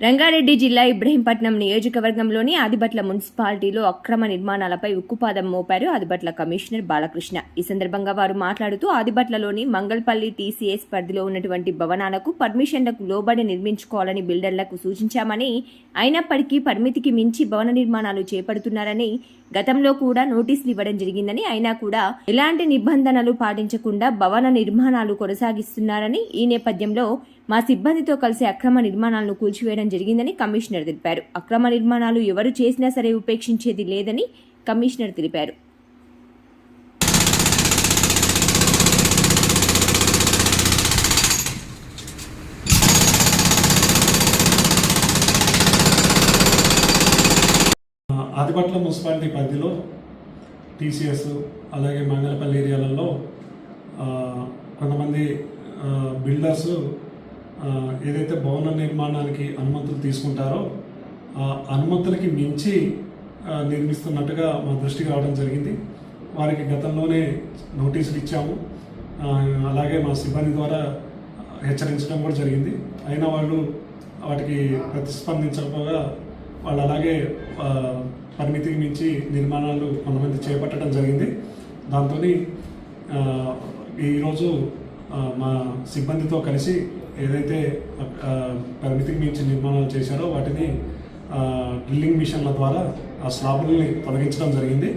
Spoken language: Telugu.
రంగారెడ్డి జిల్లా ఇబ్రహీంపట్నం నియోజకవర్గంలోని ఆదిబట్ల మున్సిపాలిటీలో అక్రమ నిర్మాణాలపై ఉక్కుపాదం మోపారు ఆదిబట్ల కమిషనర్ బాలకృష్ణ. ఈ సందర్భంగా వారు మాట్లాడుతూ ఆదిబట్లలోని మంగళపల్లి టీసీఎస్ పరిధిలో ఉన్నటువంటి భవనాలకు పర్మిషన్లకు లోబడి నిర్మించుకోవాలని బిల్డర్లకు సూచించామని అయినప్పటికీ పరిమితికి మించి భవన నిర్మాణాలు చేపడుతున్నారని గతంలో కూడా నోటీసులు ఇవ్వడం జరిగిందని అయినా కూడా ఎలాంటి నిబంధనలు పాటించకుండా భవన నిర్మాణాలు కొనసాగిస్తున్నారని ఈ నేపథ్యంలో మా సిబ్బందితో కలిసి అక్రమ నిర్మాణాలను కూల్చివేయడం జరిగిందని కమిషనర్ తెలిపారు. అక్రమ నిర్మాణాలు ఎవరు చేసినా సరే ఉపేక్షించేది లేదని కమిషనర్ తెలిపారు. ఆదిపట్ల మున్సిపాలిటీ పరిధిలో టీసీఎస్ అలాగే మంగళపల్లి ఏరియాలలో కొంతమంది బిల్డర్స్ ఏదైతే భవన నిర్మాణానికి అనుమతులు తీసుకుంటారో ఆ అనుమతులకి మించి నిర్మిస్తున్నట్టుగా మా దృష్టికి రావడం జరిగింది. వారికి గతంలోనే నోటీసులు ఇచ్చాము. అలాగే మా సిబ్బంది ద్వారా హెచ్చరించడం కూడా జరిగింది. అయినా వాళ్ళు వాటికి ప్రతిస్పందించకపోగా వాళ్ళు అలాగే పరిమితికి మించి నిర్మాణాలు కొంతమంది చేపట్టడం జరిగింది. దాంతో ఈరోజు మా సిబ్బందితో కలిసి ఏదైతే పరిమితికి మించి నిర్మాణాలు చేశారో వాటిని డ్రిల్లింగ్ మిషన్ల ద్వారా ఆ స్లాబుల్ని తొలగించడం జరిగింది.